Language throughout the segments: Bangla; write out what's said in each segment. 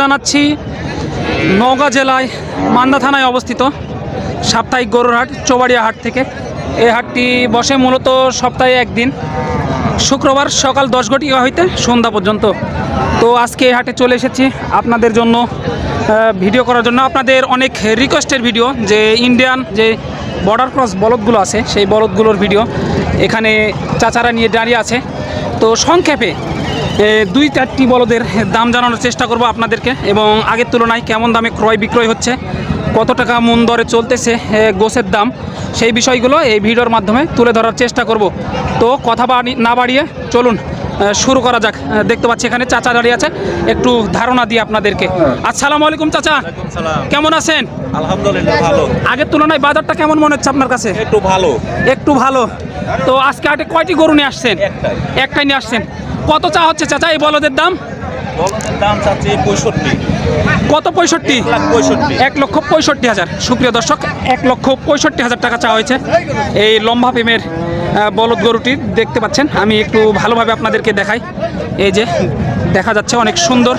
জানাচ্ছি, নওগাঁ জেলায় মান্দা থানায় অবস্থিত সাপ্তাহিক গরুর হাট, চৌবাড়িয়া হাট থেকে। এই হাটটি বসে মূলত সপ্তাহে একদিন, শুক্রবার সকাল দশ ঘটিকা হইতে সন্ধ্যা পর্যন্ত। তো আজকে এই হাটে চলে এসেছি আপনাদের জন্য ভিডিও করার জন্য। আপনাদের অনেক রিকোয়েস্টের ভিডিও যে ইন্ডিয়ান যে বর্ডার ক্রস বলদগুলো আছে, সেই বলদগুলোর ভিডিও এখানে চাচারা নিয়ে দাঁড়িয়ে আছে। তো সংক্ষেপে দুই চারটি বলদের দাম জানানোর চেষ্টা করব আপনাদেরকে এবং আগের তুলনায় কেমন দামে ক্রয় বিক্রয় হচ্ছে, কত টাকা মন দরে চলতেছে গোসের দাম, সেই বিষয়গুলো এই ভিডিওর মাধ্যমে তুলে ধরার চেষ্টা করব। তো কথা না বাড়িয়ে চলুন। শুরু করা যাক। দেখতে পাচ্ছি এখানে চাচা দাঁড়িয়ে আছে। একটু ধারণা দিই আপনাদেরকে। আসসালামু আলাইকুম চাচা। কেমন আছেন? আলহামদুলিল্লাহ ভালো। আগের তুলনায় বাজারটা কেমন মনে হচ্ছে আপনার কাছে? একটু ভালো। একটু ভালো। তো আজকে হাটে কয়টি গরু নিয়ে আসছেন? একটাই। একটাই নিয়ে আসছেন। কত চা হচ্ছে চাচা? এই বলদের দাম? বলদের দাম চাচ্ছি পঁয়ষট্টি। কত পঁয়ষট্টি? এক পঁয়ষট্টি। এক লক্ষ পঁয়ষট্টি হাজার। সুপ্রিয় দর্শক এক লক্ষ পঁয়ষট্টি হাজার টাকা চাওয়া হয়েছে। এই লম্বা প্রেমের বলদ গরুটি দেখতে পাচ্ছেন। আমি একটু ভালোভাবে আপনাদেরকে দেখাই। এই যে দেখা যাচ্ছে অনেক সুন্দর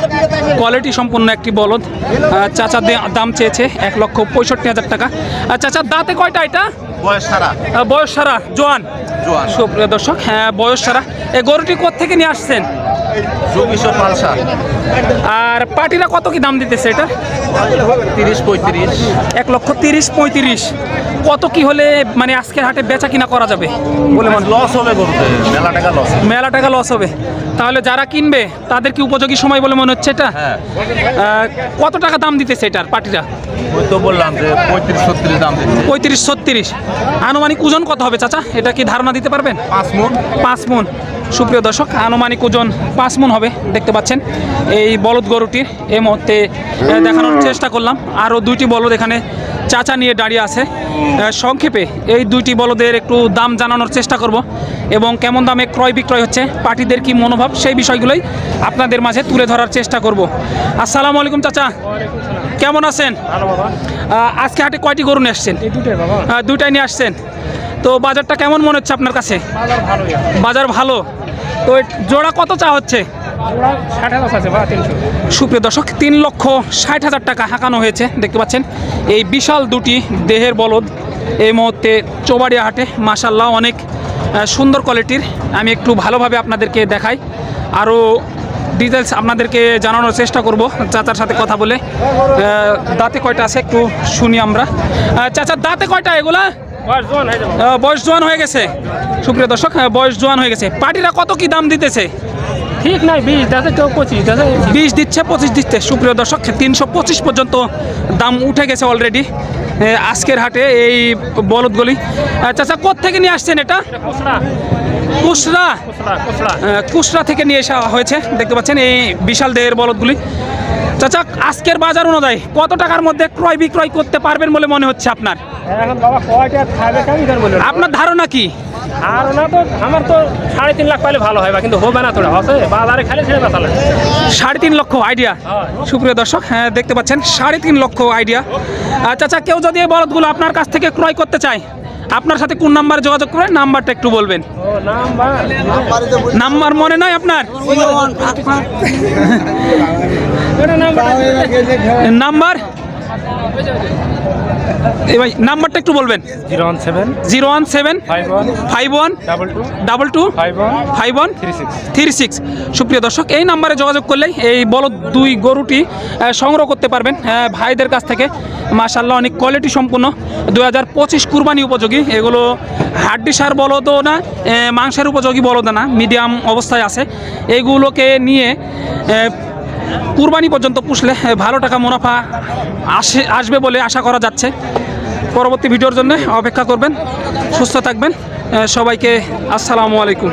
কোয়ালিটি সম্পন্ন একটি বলদ। আহ, চাচা দাম চেয়েছে এক লক্ষ পঁয়ষট্টি হাজার টাকা। আর চাচার দাঁতে কয়টা এটা? বয়স সারা। বয়স সারা জোয়ান। জোয়ান। সুপ্রিয় দর্শক হ্যাঁ বয়স সারা। এই গরুটি কোথেকে নিয়ে আসছেন? চব্বিশশো পালসা আর পার্টিরা কত কি দাম দিতেছে এটা? তিরিশ পঁয়ত্রিশ। এক লক্ষ তিরিশ পঁয়ত্রিশ। কত কি হলে মানে আজকের হাটে বেচা কিনা করা যাবে? বলে মনে লস হবে গরুতে মেলা টাকা লস মেলা টাকা লস হবে। তাহলে যারা কিনবে তাদের কি উপযোগী সময় বলে মনে হচ্ছে এটা? হ্যাঁ। কত টাকা দাম দিতেছে এটার পার্টিরা ওই তো বললাম যে পঁয়ত্রিশ ছত্রিশ দাম দিচ্ছে পঁয়ত্রিশ ছত্রিশ। আনুমানিক ওজন কত হবে চাচা? এটা কি ধারণা দিতে পারবেন? পাঁচ মন। পাঁচ মন। সুপ্রিয় দর্শক আনুমানিক ওজন পাঁচ মন হবে দেখতে পাচ্ছেন। এই বলদ গরুটির এই মুহূর্তে দেখানোর চেষ্টা করলাম। আরও দুইটি বলদ এখানে চাচা নিয়ে দাঁড়িয়ে আছে। সংক্ষেপে এই দুইটি বলদের একটু দাম জানানোর চেষ্টা করব এবং কেমন দামে ক্রয় বিক্রয় হচ্ছে পার্টিদের কি মনোভাব সেই বিষয়গুলোই আপনাদের মাঝে তুলে ধরার চেষ্টা করব। আসসালামু আলাইকুম চাচা। কেমন আছেন? আজকে হাটে কয়টি গরু নিয়ে আসছেন? দুইটাই নিয়ে আসছেন। তো বাজারটা কেমন মনে হচ্ছে আপনার কাছে? বাজার ভালো? তো জোড়া কত চা হচ্ছে? সুপ্রিয় দর্শক তিন লক্ষ ষাট হাজার টাকা হাঁকানো হয়েছে দেখতে পাচ্ছেন। এই বিশাল দুটি দেহের বলদ এই মুহূর্তে চৌবাড়িয়া হাটে মাসাল্লাহ অনেক সুন্দর কোয়ালিটির আমি একটু ভালোভাবে আপনাদেরকে দেখাই। আরও ডিটেলস আপনাদেরকে জানানোর চেষ্টা করব চাচার সাথে কথা বলে। দাঁতে কয়টা আছে একটু শুনি আমরা। চাচার দাঁতে কয়টা এগুলা? বয়স জোয়ান হয়ে গেছে। সুপ্রিয় দর্শক হ্যাঁ, বয়স জোয়ান হয়ে গেছে। পার্টিরা কত কি দাম দিতেছে? ঠিক নাই বিশ দাসে কেউ পঁচিশ দাসে বিশ দিচ্ছে পঁচিশ দিচ্ছে। সুপ্রিয় দর্শক তিনশো পঁচিশ পর্যন্ত দাম উঠে গেছে অলরেডি আজকের হাটে এই বলদগুলি চাচা থেকে নিয়ে আসছেন এটা? কুসরা কুসরা কুসরা কুসরা কুসরা থেকে নিয়ে আসা হয়েছে। দেখতে পাচ্ছেন এই বিশাল দেহের বলদগুলি চাচা আজকের বাজার অনুযায়ী কত টাকার মধ্যে ক্রয় বিক্রয় করতে পারবেন বলে মনে হচ্ছে আপনার? আপনার ধারণা কি? আর না তো আমার তো সাড়ে তিন লাখ পাইলে ভালো হয় বা কিন্তু হবে না তোরা হবে? বাজারে খালি ছেড়ে বেতালে সাড়ে তিন লক্ষ আইডিয়া সুপ্রিয় দর্শক হ্যাঁ দেখতে পাচ্ছেন সাড়ে তিন লক্ষ আইডিয়া আচ্ছা কেউ যদি এই বলদগুলো আপনার কাছ থেকে ক্রয় করতে চায় আপনার সাথে কোন নাম্বারে যোগাযোগ করেন? নাম্বারটা একটু বলবেন। নাম্বার মনে নয় আপনার? নাম্বার? ভাই নাম্বারটা একটু বলবেন। Zero one seven. Zero one seven. Five one. Five one. Double two. Double two. Five one. Five one. Three six. Three six. সুপ্রিয় দর্শক এই নাম্বারে যোগাযোগ করলেই এই বলদ দুই গরুটি সংগ্রহ করতে পারবেন ভাইদের কাছ থেকে। মাশাল্লাহ অনেক কোয়ালিটি সম্পূর্ণ। দু হাজার পঁচিশ কুরবানি উপযোগী। এগুলো হাড্ডি সার বলদও না মাংসের উপযোগী বলদও না মিডিয়াম অবস্থায় আছে। এইগুলোকে নিয়ে কুরবানি পর্যন্ত পুষলে ভালো টাকা মুনাফা আসে, আসবে বলে আশা করা যাচ্ছে। পরবর্তী ভিডিওর জন্য অপেক্ষা করবেন, সুস্থ থাকবেন। সবাইকে আসসালামু আলাইকুম।